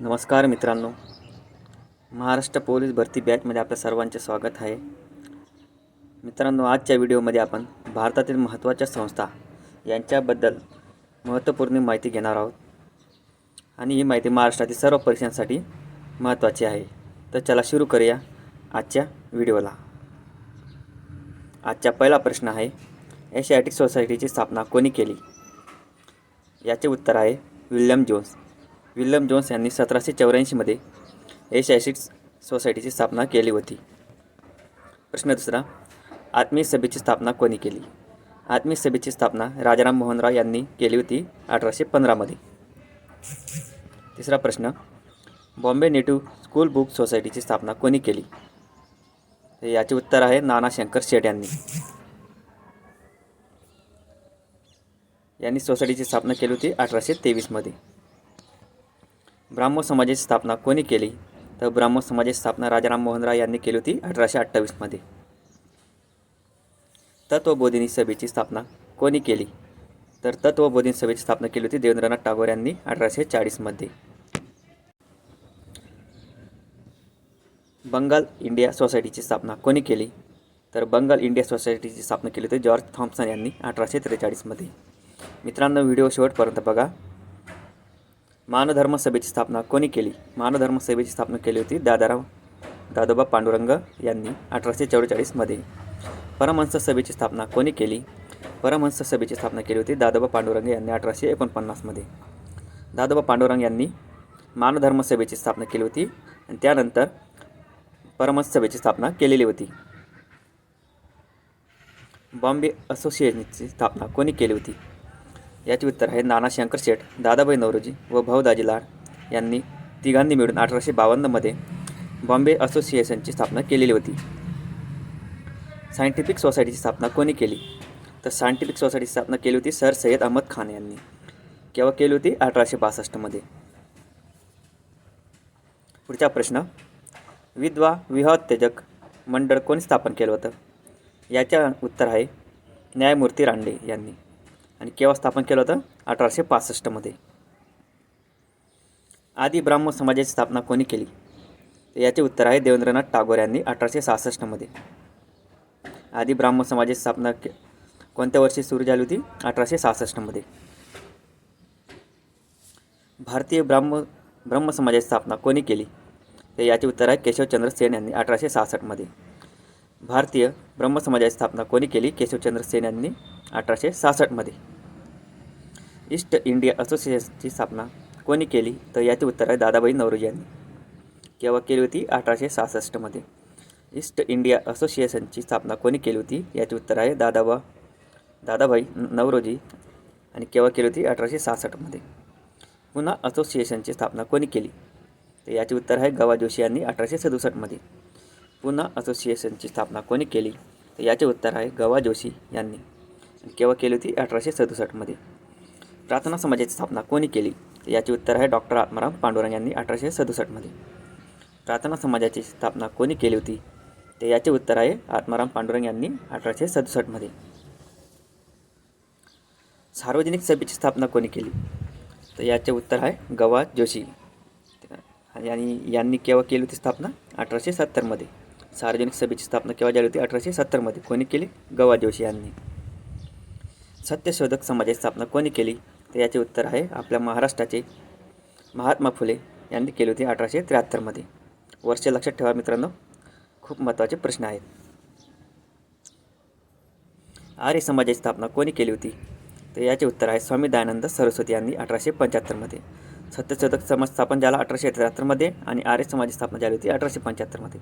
नमस्कार मित्रांनो. महाराष्ट्र पोलीस भरती बॅचमध्ये आपल्या सर्वांचे स्वागत आहे. मित्रांनो आजच्या व्हिडिओमध्ये आपण भारतातील महत्त्वाच्या संस्था यांच्याबद्दल महत्त्वपूर्ण माहिती घेणार आहोत. आणि ही माहिती महाराष्ट्रातील सर्व परीक्षांसाठी महत्त्वाची आहे. तर चला सुरू करूया आजच्या व्हिडिओला. आजचा पहिला प्रश्न आहे एशियाटिक सोसायटीची स्थापना कोणी केली? याचे उत्तर आहे विल्यम जोन्स. विल्यम जोन्स यांनी सतराशे चौऱ्याऐंशीमध्ये एशियाटिक सोसायटीची स्थापना केली होती. प्रश्न दुसरा आत्मीय सभेची स्थापना कोणी केली? आत्मीय सभेची स्थापना राजाराम मोहन राव यांनी केली होती अठराशे पंधरामध्ये तिसरा प्रश्न बॉम्बे नेटिव्ह स्कूल बुक सोसायटीची स्थापना कोणी केली? तर याचे उत्तर आहे नाना शंकर शेठ यांनी. यांनी सोसायटीची स्थापना केली होती अठराशे तेवीसमध्ये ब्राह्मण समाजाची स्थापना कोणी केली? तर ब्राह्मण समाजाची स्थापना राजा राममोहन राय यांनी केली होती अठराशे अठ्ठावीसमध्ये तत्वबोधिनी सभेची स्थापना कोणी केली? तर तत्वबोधिनी सभेची स्थापना केली होती देवेंद्रनाथ टागोर यांनी अठराशे चाळीसमध्ये बंगाल इंडिया सोसायटीची स्थापना कोणी केली? तर बंगाल इंडिया सोसायटीची स्थापना केली होती जॉर्ज थॉम्सन यांनी अठराशे त्रेचाळीसमध्ये मित्रांनो व्हिडिओ शेवटपर्यंत बघा. मानधर्म सभेची स्थापना कोणी केली? मानधर्म सभेची स्थापना केली होती दादाराव दादोबा पांडुरंग यांनी अठराशे चौवेचाळीसमध्ये परमहंस सभेची स्थापना कोणी केली? परमहंस सभेची स्थापना केली होती दादोबा पांडुरंग यांनी अठराशे एकोणपन्नासमध्ये दादोबा पांडुरंग यांनी मानधर्म सभेची स्थापना केली होती आणि त्यानंतर परमहंस सभेची स्थापना केलेली होती. बॉम्बे असोसिएशनची स्थापना कोणी केली होती? याचे उत्तर आहे नाना शंकर शेठ दादाभाई नवरोजी व भाऊदाजी लाड यांनी तिघांनी मिळून अठराशे बावन्नमध्ये बॉम्बे असोसिएशनची स्थापना केलेली होती. सायंटिफिक सोसायटीची स्थापना कोणी केली? तर सायंटिफिक सोसायटीची स्थापना केली होती सर सय्यद अहमद खान यांनी. केव्हा केली होती? अठराशे बासष्टमध्ये पुढचा प्रश्न. विधवा विवाहोत्तेजक मंडळ कोणी स्थापन केलं होतं? याच्या उत्तर आहे न्यायमूर्ती रांडे यांनी. आणि केव्हा स्थापन केलं होतं? अठराशे पासष्टमध्ये आदी ब्राह्मण समाजाची स्थापना कोणी केली? तर याचे उत्तर आहे देवेंद्रनाथ टागोर यांनी अठराशे सहासष्टमध्ये आदी ब्राह्मण समाजाची स्थापना के कोणत्या वर्षी सुरू झाली होती? अठराशे सहासष्टमध्ये भारतीय ब्राह्म ब्रह्म समाजाची स्थापना कोणी केली? तर याचे उत्तर आहे केशवचंद्र सेन यांनी अठराशे सहासष्टमध्ये भारतीय ब्रह्म समाजाची स्थापना कोणी केली? केशवचंद्र सेन यांनी अठराशे सहासष्टमध्ये ईस्ट इंडिया असोसिएशनची स्थापना कोणी केली? तर याचे उत्तर आहे दादाबाई नवरोजी यांनी. केव्हा केली होती? अठराशे सहासष्टमध्ये ईस्ट इंडिया असोसिएशनची स्थापना कोणी केली होती? याचे उत्तर आहे दादाबा दादाभाई नवरोजी. आणि केव्हा केली होती? अठराशे सहासष्टमध्ये पुन्हा असोसिएशनची स्थापना कोणी केली? तर याचे उत्तर आहे गवा जोशी यांनी अठराशे सदुसष्टमध्ये पुन्हा असोसिएशनची स्थापना कोणी केली? तर याचे उत्तर आहे गवा जोशी यांनी. केव्हा केली होती? अठराशे सदुसष्टमध्ये प्रार्थना समाजाची स्थापना कोणी केली? तर याचे उत्तर आहे डॉक्टर आत्माराम पांडुरंग यांनी अठराशे सदुसष्टमध्ये प्रार्थना समाजाची स्थापना कोणी केली होती? तर याचे उत्तर आहे आत्माराम पांडुरंग यांनी अठराशे सदुसष्टमध्ये सार्वजनिक सभेची स्थापना कोणी केली? तर याचे उत्तर आहे गवा जोशी. आणि यांनी केव्हा केली होती स्थापना? अठराशे सत्तरमध्ये सार्वजनिक सभेची स्थापना केव्हा झाली होती? अठराशे सत्तरमध्ये. कोणी केली? गवा जोशी यांनी. सत्यशोधक समाजाची स्थापना कोणी केली? तर याचे उत्तर आहे आपल्या महाराष्ट्राचे महात्मा फुले यांनी केली होती अठराशे त्र्याहत्तरमध्ये. वर्ष लक्षात ठेवा मित्रांनो खूप महत्त्वाचे प्रश्न आहेत. आर्य समाजाची स्थापना कोणी केली होती? तर याचे उत्तर आहे स्वामी दयानंद सरस्वती यांनी अठराशे पंच्याहत्तरमध्ये. सत्यशोधक समाज स्थापन झाला अठराशे त्र्याहत्तरमध्ये आणि आर्य समाजाची स्थापना झाली होती अठराशे पंच्याहत्तरमध्ये.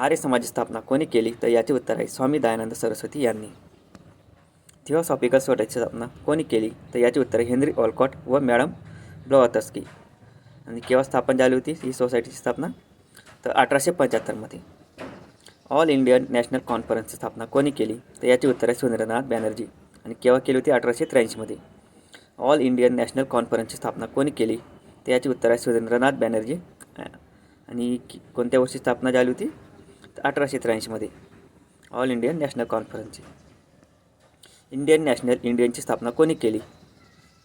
आर्य समाजाची स्थापना कोणी केली तर याचे उत्तर आहे स्वामी दयानंद सरस्वती यांनी. थिओसॉफिकल सोसायटीची स्थापना कोणी केली तर याचे उत्तर आहे हेनरी ऑलकॉट व मॅडम ब्लॉवतस्की आणि केव्हा स्थापन झाली होती ही सोसायटीची स्थापना? तर अठराशे पंच्याहत्तरमध्ये ऑल इंडियन नॅशनल कॉन्फरन्सची स्थापना कोणी केली तर याचे उत्तर आहे सुरेंद्रनाथ बॅनर्जी. आणि केव्हा केली होती? अठराशे त्र्याऐंशीमध्ये ऑल इंडियन नॅशनल कॉन्फरन्सची स्थापना कोणी केली तर याचे उत्तर आहे सुरेंद्रनाथ बॅनर्जी. आणि कोणत्या वर्षी स्थापना झाली होती? अठराशे त्र्याऐंशीमध्ये ऑल इंडियन नॅशनल कॉन्फरन्सची इंडियन नॅशनल इंडियनची स्थापना कोणी केली?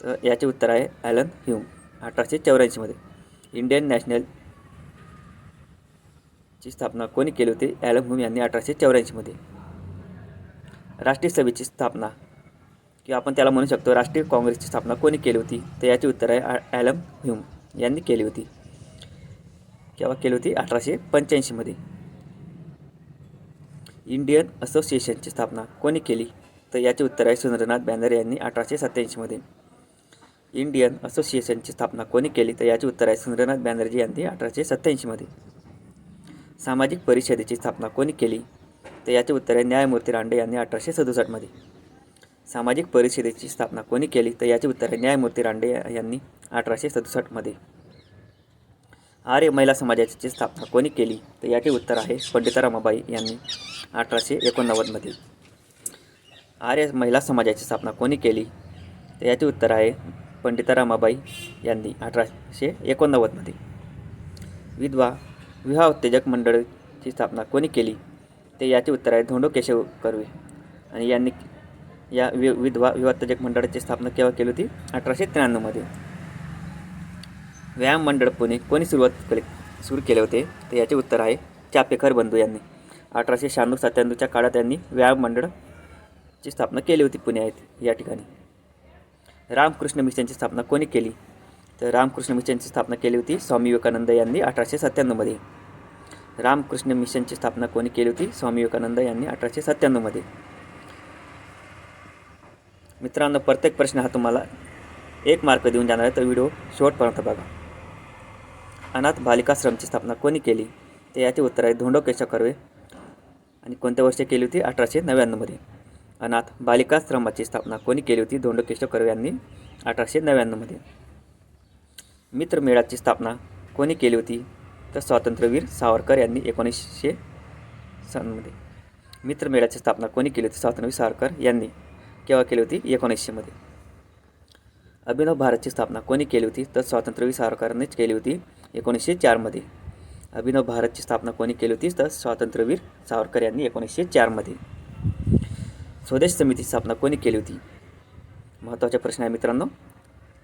तर याचे उत्तर आहे ॲलन ह्यूम अठराशे चौऱ्याऐंशीमध्ये. इंडियन नॅशनल ची स्थापना कोणी केली होती? ॲलम ह्यूम यांनी अठराशे चौऱ्याऐंशीमध्ये. राष्ट्रीय सभेची स्थापना किंवा आपण त्याला म्हणू शकतो राष्ट्रीय काँग्रेसची स्थापना कोणी केली होती? तर याचे उत्तर आहे ॲलम ह्यूम यांनी केली होती. केव्हा केली होती? अठराशे पंच्याऐंशीमध्ये. इंडियन असोसिएशनची स्थापना कोणी केली? तर याचे उत्तर आहे सुरेंद्रनाथ बॅनर्जी यांनी अठराशे सत्त्याऐंशीमध्ये इंडियन असोसिएशनची स्थापना कोणी केली? तर याचे उत्तर आहे सुरेंद्रनाथ बॅनर्जी यांनी अठराशे सत्त्याऐंशीमध्ये सामाजिक परिषदेची स्थापना कोणी केली? तर याचे उत्तर आहे न्यायमूर्ती रांडे यांनी अठराशे सदुसष्टमध्ये सामाजिक परिषदेची स्थापना कोणी केली? तर याचे उत्तर आहे न्यायमूर्ती रांडे यांनी अठराशे सदुसष्टमध्ये आर्य महिला समाजाची स्थापना कोणी केली? तर याचे उत्तर आहे पंडिता रमाबाई यांनी अठराशे एकोणनव्वदमध्ये आर्य महिला समाजाची स्थापना कोणी केली? तर याचे उत्तर आहे पंडिता रमाबाई यांनी अठराशे एकोणनव्वदमध्ये विधवा विवाह उत्तेजक मंडळाची स्थापना कोणी केली? ते याचे उत्तर आहे धोंडो केशव कर्वे. आणि यांनी या वि विधवा विवाह उत्तेजक मंडळाची स्थापना केव्हा केली होती? अठराशे त्र्याण्णवमध्ये व्यायाम मंडळ पुणे कोणी सुरुवात केले सुरू केले होते? तर याचे उत्तर आहे चापेकर बंधू यांनी. अठराशे शहाण्णव सत्त्याण्णवच्या काळात त्यांनी व्यायाम मंडळची स्थापना केली होती पुण्यात या ठिकाणी. रामकृष्ण मिशनची स्थापना कोणी केली? तर रामकृष्ण मिशनची स्थापना केली होती स्वामी विवेकानंद यांनी अठराशे सत्त्याण्णवमध्ये रामकृष्ण मिशनची स्थापना कोणी केली होती? स्वामी विवेकानंद यांनी अठराशे सत्त्याण्णवमध्ये मित्रांनो प्रत्येक प्रश्न हा तुम्हाला एक मार्क देऊन जाणार आहे. तर व्हिडिओ शेवटपर्यंत बघा. अनाथ बालिकाश्रमची स्थापना कोणी केली? तर याचे उत्तर आहे धोंडो केशव कर्वे. आणि कोणत्या वर्षी केली होती? अठराशे नव्याण्णवमध्ये अनाथ बालिकाश्रमाची स्थापना कोणी केली होती? धोंडो केशव कर्वे यांनी अठराशे नव्याण्णवमध्ये मित्रमेळाची स्थापना कोणी केली होती? तर स्वातंत्र्यवीर सावरकर यांनी एकोणीसशे सनमध्ये मित्रमेळाची स्थापना कोणी केली होती? स्वातंत्र्यवीर सावरकर यांनी. केव्हा केली होती? एकोणीसशेमध्ये अभिनव भारतची स्थापना कोणी केली होती? तर स्वातंत्र्यवीर सावरकरांनीच केली होती एकोणीसशे चारमध्ये अभिनव भारतची स्थापना कोणी केली होती? तर स्वातंत्र्यवीर सावरकर यांनी एकोणीसशे चारमध्ये स्वदेश समितीची स्थापना कोणी केली होती? महत्त्वाचा प्रश्न आहे मित्रांनो.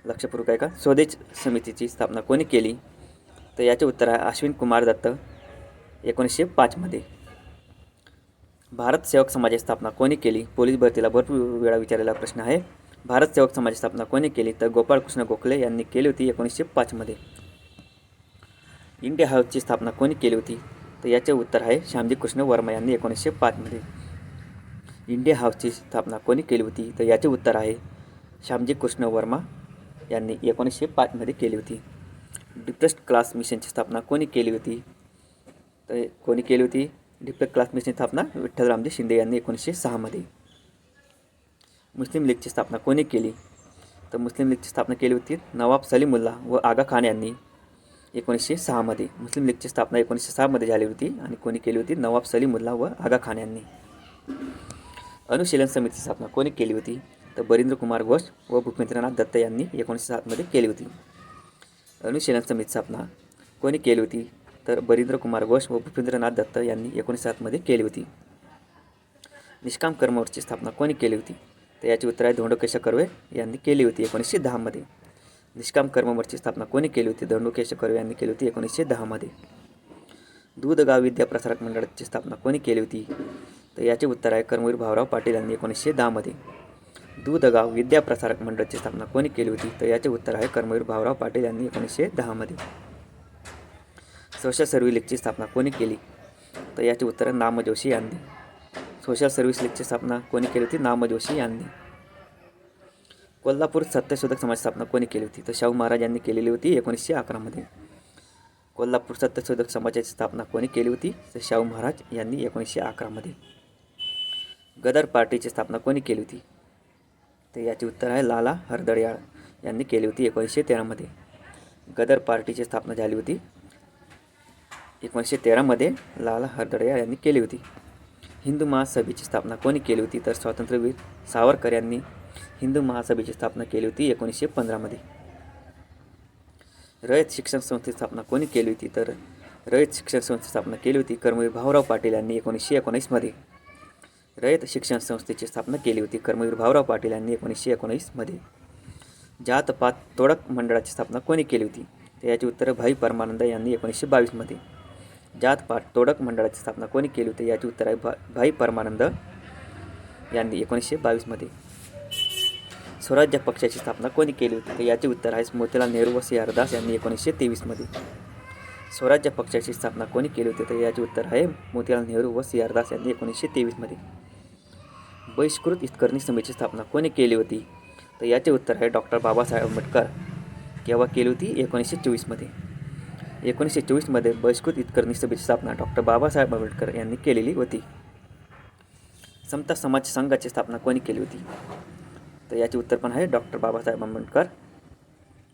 लक्षपूर्वक आहे का स्वदेश समितीची स्थापना कोणी केली? तर याचे उत्तर आहे अश्विन कुमार दत्त एकोणीसशे पाचमध्ये भारत सेवक समाजाची स्थापना कोणी केली? पोलीस भरतीला भरपूर वेळा विचारलेला प्रश्न आहे. भारत सेवक समाजाची स्थापना कोणी केली तर गोपाळकृष्ण गोखले यांनी केली होती एकोणीसशे पाचमध्ये इंडिया हाऊसची स्थापना कोणी केली होती तर याचे उत्तर आहे श्यामजी कृष्ण वर्मा यांनी एकोणीसशे पाचमध्ये इंडिया हाऊसची स्थापना कोणी केली होती तर याचे उत्तर आहे श्यामजी कृष्ण वर्मा यांनी एकोणीसशे पाचमध्ये केली होती. डिप्रेस्ड क्लास मिशनची स्थापना कोणी केली होती तर कोणी केली होती? डिप्रेस्ड क्लास मिशनची स्थापना विठ्ठल रामजी शिंदे यांनी एकोणीसशे सहामध्ये मुस्लिम लीगची स्थापना कोणी केली? तर मुस्लिम लीगची स्थापना केली होती नवाब सलीमुल्ला व आगा खान यांनी. एकोणीसशे सहामध्ये मुस्लिम लीगची स्थापना एकोणीसशे सहामध्ये झाली होती आणि कोणी केली होती? नवाब सलीमुल्ला व आगा खान यांनी. अनुशीलन समितीची स्थापना कोणी केली होती? तर बरिंद्र कुमार घोष व भूपेंद्रनाथ दत्त यांनी एकोणीसशे सातमध्ये केली होती. अनुशीलन समिती स्थापना कोणी केली होती? तर बरिंद्र कुमार घोष व भूपेंद्रनाथ दत्त यांनी एकोणीसशे सातमध्ये केली होती. निष्काम कर्मवरची स्थापना कोणी केली होती? तर याची उत्तर आहे धोंडोकेश कर्वे यांनी केली होती एकोणीसशे दहामध्ये निष्काम कर्मवरची स्थापना कोणी केली होती? धोंडकेश कर्वे यांनी केली होती एकोणीसशे दहामध्ये दूधगाव विद्या प्रसारक मंडळाची स्थापना कोणी केली होती? तर याचे उत्तर आहे कर्मवीर भाऊराव पाटील यांनी एकोणीसशे दहामध्ये दूधगाव विद्या प्रसारक मंडळाची स्थापना कोणी केली होती? तर याचे उत्तर आहे कर्मवीर भाऊराव पाटील यांनी एकोणीसशे दहामध्ये सोशल सर्व्हिस लीगची स्थापना कोणी केली? तर याचे उत्तर नाम जोशी यांनी. सोशल सर्व्हिस लीगची स्थापना कोणी केली होती? नाम जोशी यांनी. कोल्हापूर सत्यशोधक समाज स्थापना कोणी केली होती? तर शाहू महाराज यांनी केलेली होती एकोणीसशे अकरामध्ये कोल्हापूर सत्यशोधक समाजाची स्थापना कोणी केली होती? तर शाहू महाराज यांनी एकोणीसशे अकरामध्ये गदर पार्टीची स्थापना कोणी केली होती? तर याचे उत्तर आहे लाला हरदळयाळ यांनी केली होती एकोणीसशे तेरामध्ये गदर पार्टीची स्थापना झाली होती एकोणीसशे तेरामध्ये लाला हरदळयाळ यांनी केली होती. हिंदू महासभेची स्थापना कोणी केली होती? तर स्वातंत्र्यवीर सावरकर यांनी हिंदू महासभेची स्थापना केली होती एकोणीसशे पंधरामध्ये रयत शिक्षण संस्थेची स्थापना कोणी केली होती? तर रयत शिक्षण संस्थेची स्थापना केली होती कर्मवीर भाऊराव पाटील यांनी एकोणीसशे एकोणीसमध्ये रयत शिक्षण संस्थेची स्थापना केली होती कर्मवीर भाऊराव पाटील यांनी एकोणीसशे एकोणीसमध्ये जातपात तोडक मंडळाची स्थापना कोणी केली होती? तर याची उत्तरं भाई परमानंद यांनी एकोणीसशे बावीसमध्ये जातपात तोडक मंडळाची स्थापना कोणी केली होती याचे उत्तर आहे भा भाई परमानंद यांनी एकोणीसशे बावीसमध्ये. स्वराज्य पक्षाची स्थापना कोणी केली होती तर याचे उत्तर आहे मोतीलाल नेहरू व सी आर दास यांनी एकोणीसशे तेवीसमध्ये. स्वराज्य पक्षाची स्थापना कोणी केली होती तर याचे उत्तर आहे मोतीलाल नेहरू व सी आर दास यांनी एकोणीसशे तेवीसमध्ये. बहिष्कृत हितकर्णी समितीची स्थापना कोणी केली होती तर याचे उत्तर आहे डॉक्टर बाबासाहेब आंबेडकर. केव्हा केली होती? एकोणीसशे चोवीसमध्ये. एकोणीसशे चोवीसमध्ये बहिष्कृत हितकर्णी सभेची स्थापना डॉक्टर बाबासाहेब आंबेडकर यांनी केलेली होती. समता समाज संघाची स्थापना कोणी केली होती? तर याचे उत्तर पण आहे डॉक्टर बाबासाहेब आंबेडकर.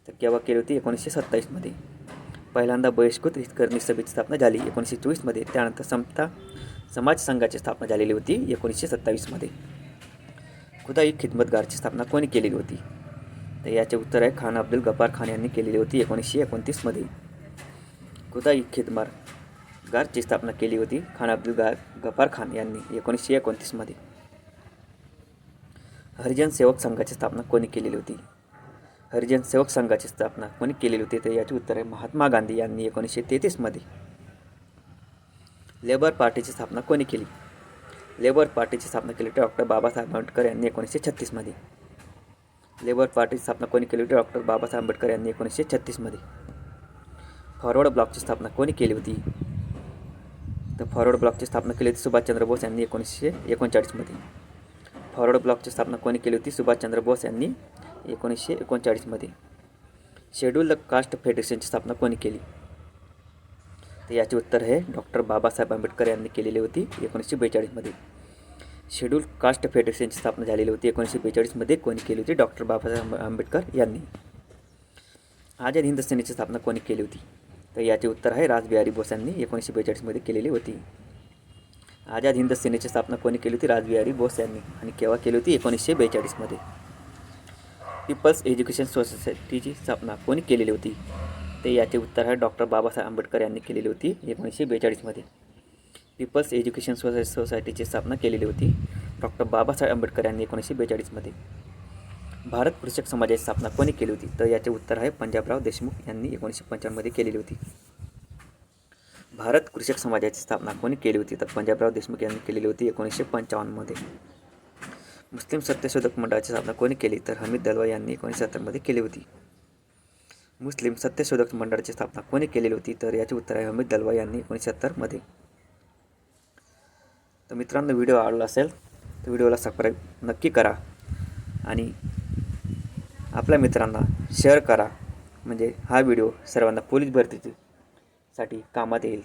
तर केव्हा केली होती? एकोणीसशे सत्तावीसमध्ये. पहिल्यांदा बहिष्कृत हितकर्णी सभेची स्थापना झाली. एकोणीसशे चोवीसमध्ये त्यानंतर समता समाज संघाची स्थापना झालेली होती. एकोणीसशे सत्तावीसमध्ये. खुदाई खिदमतगारची स्थापना कोणी केलेली होती? तर याचे उत्तर आहे खान अब्दुल गफार खान यांनी केलेली होती. एकोणीसशे एकोणतीसमध्ये. खुदाई खिदमार गारची स्थापना केली होती खान अब्दुल गार गफार खान यांनी एकोणीसशे एकोणतीसमध्ये हरिजन सेवक संघाची स्थापना कोणी केलेली होती? हरिजन सेवक संघाची स्थापना कोणी केलेली होती? तर याचे उत्तर आहे महात्मा गांधी यांनी एकोणीसशे तेहतीसमध्ये लेबर पार्टीची स्थापना कोणी केली? लेबर पार्टीची स्थापना केली होती डॉक्टर बाबासाहेब आंबेडकर यांनी एकोणीसशे छत्तीसमध्ये लेबर पार्टीची स्थापना कोणी केली होती डॉक्टर बाबासाहेब आंबेडकर यांनी एकोणीसशे छत्तीसमध्ये फॉरवर्ड ब्लॉकची स्थापना कोणी केली होती? तर फॉरवर्ड ब्लॉकची स्थापना केली होती सुभाषचंद्र बोस यांनी एकोणीसशे एकोणचाळीसमध्ये फॉरवर्ड ब्लॉकची स्थापना कोणी केली होती? सुभाषचंद्र बोस यांनी एकोणीसशे एकोणचाळीसमध्ये शेड्यूल्ड कास्ट फेडरेशनची स्थापना कोणी केली? तर याचे उत्तर आहे डॉक्टर बाबासाहेब आंबेडकर यांनी केलेली होती एकोणीसशे बेचाळीसमध्ये शेड्यूल कास्ट फेडरेशनची स्थापना झालेली होती एकोणीसशे बेचाळीसमध्ये कोणी केली होती? डॉक्टर बाबासाहेब आंबेडकर यांनी. आझाद हिंद सेनेची स्थापना कोणी केली होती? तर याचे उत्तर आहे राजबिहारी बोस यांनी एकोणीसशे बेचाळीसमध्ये केलेली होती. आझाद हिंद सेनेची स्थापना कोणी केली होती? राजबिहारी बोस यांनी आणि केव्हा केली होती? एकोणीसशे बेचाळीसमध्ये. पीपल्स एज्युकेशन सोसायटीची स्थापना कोणी केलेली होती? ते याचे उत्तर आहे डॉक्टर बाबासाहेब आंबेडकर यांनी केलेली होती एकोणीसशे बेचाळीसमध्ये. पीपल्स एज्युकेशन सोसाय सोसायटीची स्थापना केलेली होती डॉक्टर बाबासाहेब आंबेडकर यांनी एकोणीसशे बेचाळीसमध्ये. भारत कृषक समाजाची स्थापना कोणी केली होती? तर याचे उत्तर आहे पंजाबराव देशमुख यांनी एकोणीसशे पंचावन्नमध्ये केलेली होती. भारत कृषक समाजाची स्थापना कोणी केली होती? तर पंजाबराव देशमुख यांनी केलेली होती एकोणीसशे पंचावन्नमध्ये. मुस्लिम सत्यशोधक मंडळाची स्थापना कोणी केली? तर हमीद दलवा यांनी एकोणीसशे सत्तरमध्ये केली होती. मुस्लिम सत्यशोधक मंडळाची स्थापना कोणी केलेली होती? तर याचे उत्तर आहे हमीद दलवा यांनी एकोणीसशे सत्तरमध्ये. तर मित्रांनो व्हिडिओ आवडला असेल तर व्हिडिओला सबस्क्राईब नक्की करा. आणि आपल्या मित्रांना शेअर करा. म्हणजे हा व्हिडिओ सर्वांना पोलीस भरतीसाठी कामात येईल.